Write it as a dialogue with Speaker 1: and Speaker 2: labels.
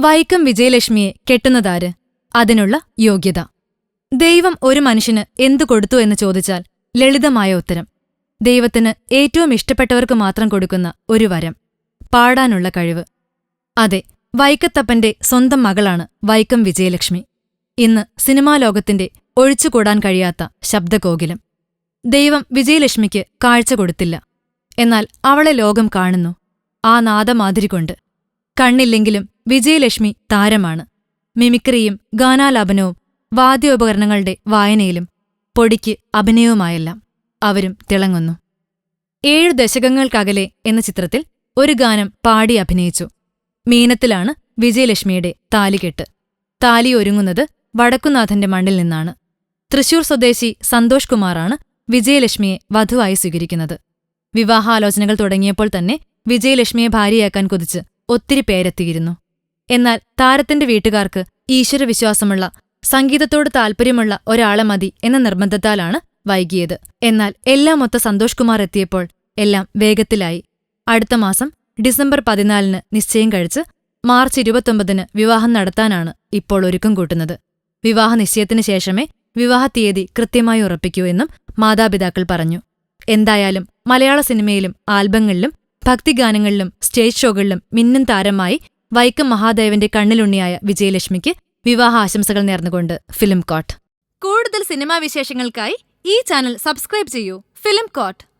Speaker 1: വൈക്കം വിജയലക്ഷ്മിയെ കെട്ടുന്നതാര്? അതിനുള്ള യോഗ്യത. ദൈവം ഒരു മനുഷ്യന് എന്തു കൊടുത്തു എന്ന് ചോദിച്ചാൽ ലളിതമായ ഉത്തരം. ദൈവത്തിന് ഏറ്റവും ഇഷ്ടപ്പെട്ടവർക്ക് മാത്രം കൊടുക്കുന്ന ഒരു വരം. പാടാനുള്ള കഴിവ്. അതെ വൈക്കത്തപ്പന്റെ സ്വന്തം മകളാണ് വൈക്കം വിജയലക്ഷ്മി. ഇന്ന് സിനിമാ ലോകത്തിന്റെ ഒഴിച്ചുകൂടാൻ കഴിയാത്ത ശബ്ദകോകിലം. ദൈവം വിജയലക്ഷ്മിക്ക് കാഴ്ച കൊടുത്തില്ല. എന്നാൽ അവളെ ലോകം കാണുന്നു. ആ നാദമാതിരി കൊണ്ട് കണ്ണില്ലെങ്കിലും വിജയലക്ഷ്മി താരമാണ്. മിമിക്രിയും ഗാനാലാപനവും വാദ്യോപകരണങ്ങളുടെ വായനയിലും പൊടിക്ക് അഭിനയവുമായെല്ലാം അവരും തിളങ്ങുന്നു. ഏഴ് ദശകങ്ങൾക്കകലെ എന്ന ചിത്രത്തിൽ ഒരു ഗാനം പാടി അഭിനയിച്ചു. മീനത്തിലാണ് വിജയലക്ഷ്മിയുടെ താലികെട്ട്. താലി ഒരുങ്ങുന്നത് വടക്കുനാഥന്റെ മണ്ണിൽ നിന്നാണ്. തൃശൂർ സ്വദേശി സന്തോഷ് കുമാറാണ് വിജയലക്ഷ്മിയെ വധുവായി സ്വീകരിക്കുന്നത്. വിവാഹാലോചനകൾ തുടങ്ങിയപ്പോൾ തന്നെ വിജയലക്ഷ്മിയെ ഭാര്യയാക്കാൻ കൊതിച്ച് ഒത്തിരി പേരെത്തിയിരുന്നു. എന്നാൽ താരത്തിന്റെ വീട്ടുകാർക്ക് ഈശ്വരവിശ്വാസമുള്ള സംഗീതത്തോട് താൽപ്പര്യമുള്ള ഒരാളെ മതി എന്ന നിർബന്ധത്താലാണ് വൈകിയത്. എന്നാൽ എല്ലാം ഒത്ത സന്തോഷ് കുമാർ എത്തിയപ്പോൾ എല്ലാം വേഗത്തിലായി. അടുത്ത മാസം ഡിസംബർ പതിനാലിന് നിശ്ചയം കഴിച്ച് മാർച്ച് ഇരുപത്തൊമ്പതിന് വിവാഹം നടത്താനാണ് ഇപ്പോൾ ഒരുക്കം കൂട്ടുന്നത്. വിവാഹ നിശ്ചയത്തിന് ശേഷമേ വിവാഹ തീയതി കൃത്യമായി ഉറപ്പിക്കൂ എന്നും മാതാപിതാക്കൾ പറഞ്ഞു. എന്തായാലും മലയാള സിനിമയിലും ആൽബങ്ങളിലും ഭക്തിഗാനങ്ങളിലും സ്റ്റേജ് ഷോകളിലും മിന്നും താരമായി വൈക്കം മഹാദേവന്റെ കണ്ണിലുണ്ണിയായ വിജയലക്ഷ്മിക്ക് വിവാഹ ആശംസകൾ നേർന്നുകൊണ്ട് ഫിലിം കോട്ട്. കൂടുതൽ സിനിമാ വിശേഷങ്ങൾക്കായി ഈ ചാനൽ സബ്സ്ക്രൈബ് ചെയ്യൂ. Film coat.